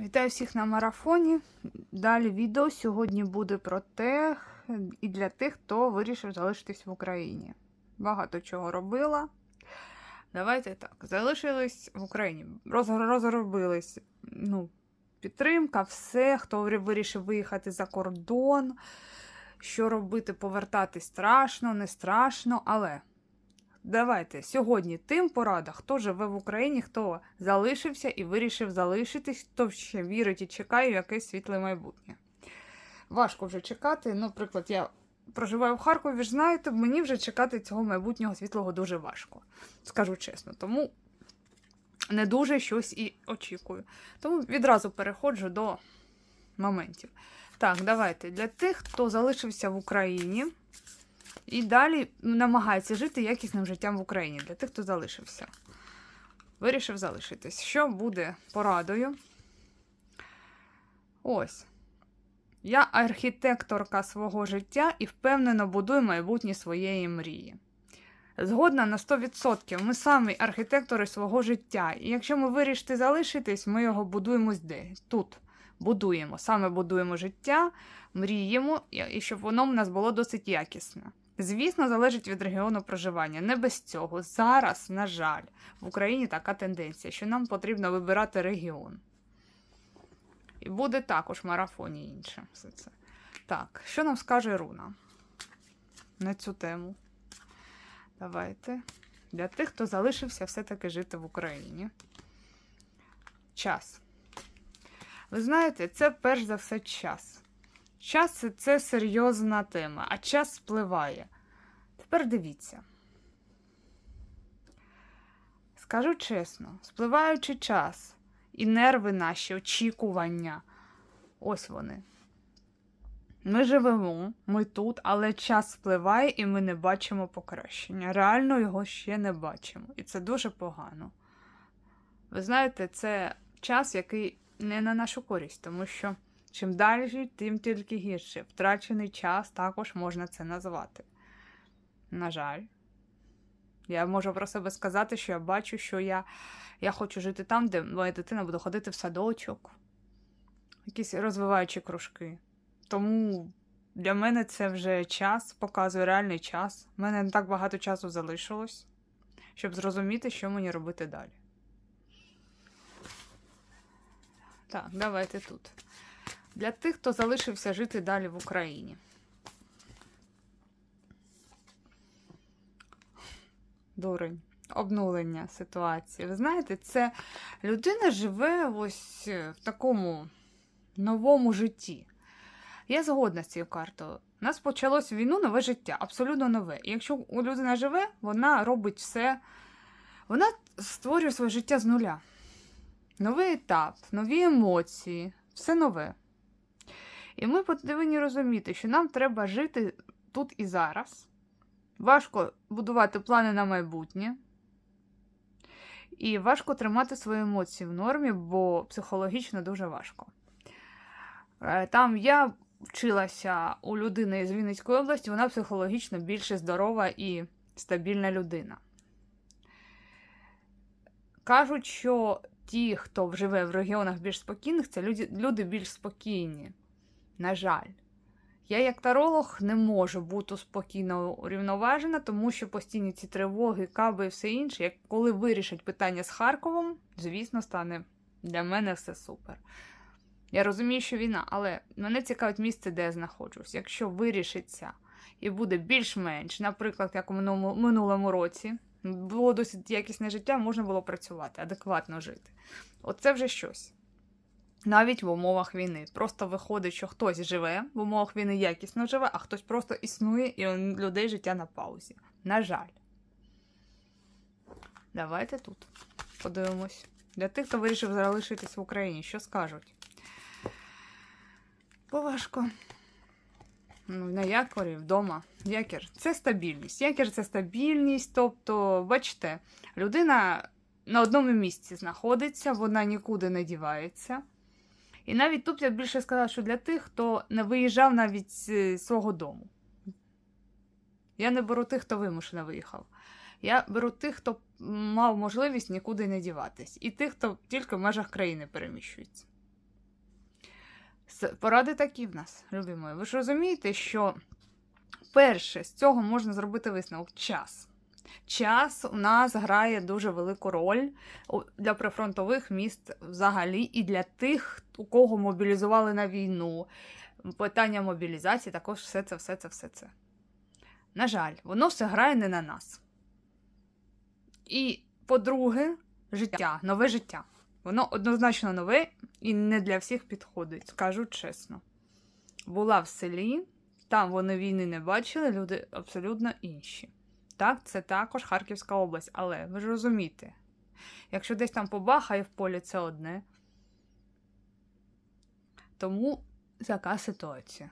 Вітаю всіх на марафоні. Далі відео сьогодні буде про те, і для тих, хто вирішив залишитись в Україні. Багато чого робила. Давайте так. Залишились в Україні. Роз, розробились ну, підтримка, все, хто вирішив виїхати за кордон. Що робити, повертатись страшно, не страшно, але Давайте сьогодні тим порада, хто живе в Україні, хто залишився і вирішив залишитись, хто ще вірить і чекає якесь світле майбутнє. Важко вже чекати. Ну, Наприклад, я проживаю в Харкові, ж знаєте, мені вже чекати цього майбутнього світлого дуже важко, скажу чесно. Тому не дуже щось і очікую. Тому відразу переходжу до моментів. Так, давайте. Для тих, хто залишився в Україні. І далі намагається жити якісним життям в Україні для тих, хто залишився. Вирішив залишитись. Що буде порадою? Ось. Я архітекторка свого життя і впевнено будую майбутнє своєї мрії. Згодна на 100%. Ми самі архітектори свого життя. І якщо ми вирішите залишитись, ми його будуємо де? Тут. Будуємо. Саме будуємо життя, мріємо, і щоб воно в нас було досить якісне. Звісно, залежить від регіону проживання. Не без цього. Зараз, на жаль, в Україні така тенденція, що нам потрібно вибирати регіон. І буде також в марафоні інше все це. Так, що нам скаже Руна на цю тему? Давайте. Для тих, хто залишився все-таки жити в Україні. Час. Ви знаєте, це перш за все час. Час це серйозна тема, а час спливає. Тепер дивіться. Скажу чесно, спливаючи час і нерви наші, очікування. Ось вони. Ми живемо, ми тут, але час спливає і ми не бачимо покращення. Реально його ще не бачимо. І це дуже погано. Ви знаєте, це час, який не на нашу користь, тому що. Чим далі, тим тільки гірше. Втрачений час також можна це назвати. На жаль, я можу про себе сказати, що я бачу, що я я хочу жити там, де моя дитина буде ходити в садочок, якісь розвиваючі кружки. Тому для мене це вже час, показує реальний час. У мене не так багато часу залишилось, щоб зрозуміти, що мені робити далі. Так, давайте тут для тих, хто залишився жити далі в Україні. Дурень. Обнулення ситуації. Ви знаєте, це людина живе ось в такому новому житті. Я згодна з цією картою. У нас почалось війну нове життя, абсолютно нове. І якщо людина живе, вона робить все, вона створює своє життя з нуля. Новий етап, нові емоції, все нове. І ми повинні розуміти, що нам треба жити тут і зараз. Важко будувати плани на майбутнє. І важко тримати свої емоції в нормі, бо психологічно дуже важко. Е, там я вчилася у людини з Вінницької області, вона психологічно більше здорова і стабільна людина. Кажуть, що ті, хто живе в регіонах більш спокійних, це люди, люди більш спокійні. На жаль, я, як таролог, не можу бути спокійно урівноважена, тому що постійні ці тривоги, каби і все інше, як коли вирішать питання з Харковом, звісно, стане для мене все супер. Я розумію, що війна, але мене цікавить місце, де я знаходжусь. Якщо вирішиться і буде більш-менш, наприклад, як у минулому, році, було досить якісне життя, можна було працювати, адекватно жити. Оце вже щось навіть в умовах війни. Просто виходить, що хтось живе в умовах війни якісно живе, а хтось просто існує і у людей життя на паузі. На жаль. Давайте тут подивимось. Для тих, хто вирішив залишитись в Україні, що скажуть? Поважко. Ну, На якорі вдома. Якір це стабільність. Якір це стабільність. Тобто, бачите, людина на одному місці знаходиться, вона нікуди не дівається. І навіть тут я більше сказала, що для тих, хто не виїжджав навіть з свого дому. Я не беру тих, хто вимушено виїхав. Я беру тих, хто мав можливість нікуди не діватись, і тих, хто тільки в межах країни переміщується. Поради такі в нас, любі. Ви ж розумієте, що перше з цього можна зробити висновок час. Час у нас грає дуже велику роль для прифронтових міст взагалі і для тих, у кого мобілізували на війну. Питання мобілізації, також все це, все це, все це. На жаль, воно все грає не на нас. І, по-друге, життя, нове життя. Воно однозначно нове і не для всіх підходить, скажу чесно. Була в селі, там вони війни не бачили, люди абсолютно інші. Так, це також Харківська область, але ви ж розумієте, якщо десь там побахає в полі, це одне. Тому така ситуація.